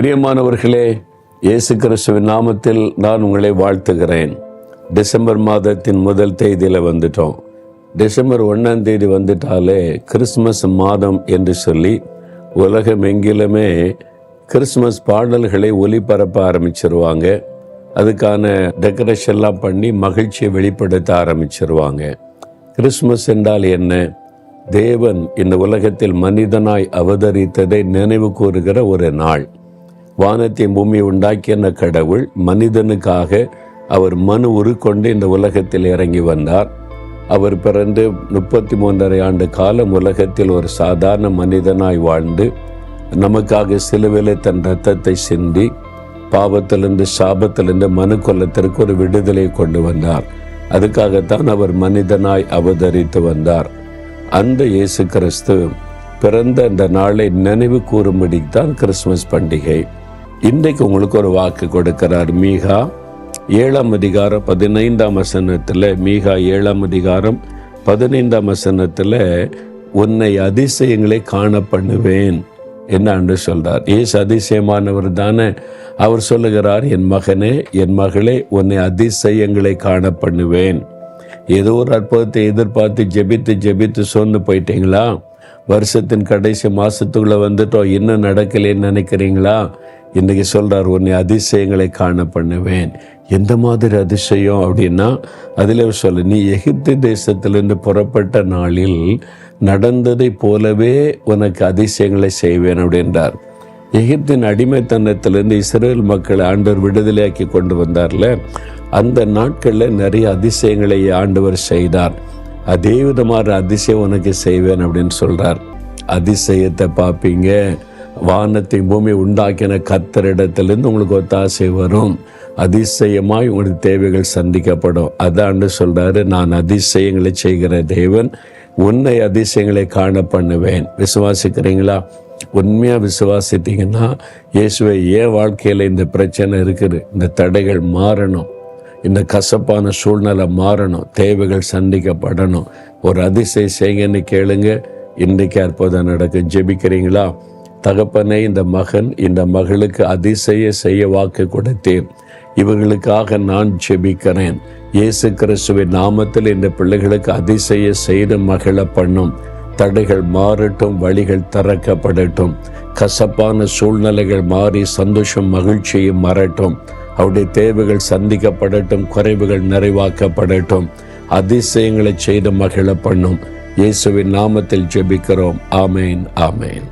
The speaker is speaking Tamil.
பிரியமானவர்களே இயேசு கிறிஸ்துவின் நாமத்தில் நான் உங்களை வாழ்த்துகிறேன். டிசம்பர் மாதத்தின் முதல் தேதியில் வந்துட்டோம். டிசம்பர் ஒன்றாம் தேதி வந்துட்டாலே கிறிஸ்மஸ் மாதம் என்று சொல்லி உலகம் எங்கிலுமே கிறிஸ்மஸ் பாடல்களை ஒலிபரப்ப ஆரம்பிச்சிருவாங்க. அதுக்கான டெக்கரேஷன்லாம் பண்ணி மகிழ்ச்சியை வெளிப்படுத்த ஆரம்பிச்சிருவாங்க. கிறிஸ்மஸ் என்றால் என்ன? தேவன் இந்த உலகத்தில் மனிதனாய் அவதரித்ததை நினைவு கூறுகிற ஒரு நாள். வானத்தை பூமி உண்டாக்கின கடவுள் மனிதனுக்காக அவர் மனு உருக்கொண்டு இந்த உலகத்தில் இறங்கி வந்தார். அவர் பிறந்து முப்பத்தி மூன்றரை ஆண்டு காலம் உலகத்தில் ஒரு சாதாரண மனிதனாய் வாழ்ந்து நமக்காக சிலுவையில் தன் ரத்தத்தை சிந்தி பாவத்திலிருந்து சாபத்திலிருந்து மனு கொல்லத்திற்கு ஒரு விடுதலை கொண்டு வந்தார். அதுக்காகத்தான் அவர் மனிதனாய் அவதரித்து வந்தார். அந்த இயேசு கிறிஸ்து பிறந்த அந்த நாளை நினைவு கூறும்படி தான் கிறிஸ்துமஸ் பண்டிகை. இன்றைக்கு உங்களுக்கு ஒரு வாக்கு கொடுக்கிறார் மீகா. ஏழாம் அதிகாரம் பதினைந்தாம் வசனத்தில் மீகா ஏழாம் அதிகாரம் பதினைந்தாம் வசனத்தில் உன்னை அதிசயங்களை காண பண்ணுவேன் என்ன சொல்கிறார் ஏசு அதிசயமானவர் தானே. அவர் சொல்லுகிறார் என் மகனே என் மகளே உன்னை அதிசயங்களை காண பண்ணுவேன் ஏதோ ஒரு அற்புதத்தை எதிர்பார்த்து ஜெபித்து ஜெபித்து சோர்ந்து போயிட்டீங்களா? வருஷத்தின் கடைசி மாதத்துக்குள்ளே வந்துட்டோம். இன்னும் நடக்கலைன்னு நினைக்கிறீங்களா? இன்றைக்கி சொல்கிறார் உன்னை அதிசயங்களை காண பண்ணுவேன். எந்த மாதிரி அதிசயம் அப்படின்னா அதில் சொல்ல நீ எகிப்து தேசத்திலிருந்து புறப்பட்ட நாளில் நடந்ததை போலவே உனக்கு அதிசயங்களை செய்வேன் அப்படின்றார். எகிப்தின் அடிமைத்தனத்திலிருந்து இஸ்ரேல் மக்களை ஆண்டவர் விடுதலையாக்கி கொண்டு வந்தார்ல அந்த நாட்களில் நிறைய அதிசயங்களை ஆண்டவர் செய்தார். அதே விதமான அதிசயம் உனக்கு செய்வேன் அப்படின்னு சொல்கிறார் அதிசயத்தை பார்ப்பீங்க. வானத்தை பூமி உண்டாக்கின கத்தரிடத்திலிருந்து உங்களுக்கு ஒத்தாசை வரும். அதிசயமாய் உங்களுக்கு தேவைகள் சந்திக்கப்படும். அதான்னு சொல்றாரு நான் அதிசயங்களை செய்கிற தேவன் உன்னை அதிசயங்களை காண பண்ணுவேன். விசுவாசிக்கிறீங்களா? உண்மையாக விசுவாசித்தீங்கன்னா இயேசுவை ஏன் வாழ்க்கையில் இந்த பிரச்சனை இருக்குது. இந்த தடைகள் மாறணும். இந்த கசப்பான சூழ்நிலை மாறணும். தேவைகள் சந்திக்கப்படணும். ஒரு அதிசய செய்யுங்கன்னு கேளுங்க. இன்றைக்கு அற்புதம் நடக்கும். ஜெபிக்கிறீங்களா? தகப்பனை இந்த மகன் இந்த மகளுக்கு அதிசய செய்ய வாக்கு கொடுத்தேன். இவர்களுக்காக நான் ஜெபிக்கிறேன். இயேசு கிறிஸ்துவின் நாமத்தில் இந்த பிள்ளைகளுக்கு அதிசய செய்து மகிழ பண்ணும். தடைகள் மாறட்டும் வழிகள் திறக்கப்படட்டும். கசப்பான சூழ்நிலைகள் மாறி சந்தோஷம் மகிழ்ச்சியும் மறட்டும். அவருடைய தேவைகள் சந்திக்கப்படட்டும் குறைவுகள் நிறைவாக்கப்படட்டும். அதிசயங்களை செய்து மகிழ பண்ணும். இயேசுவின் நாமத்தில் ஜெபிக்கிறோம். ஆமேன் ஆமேன்.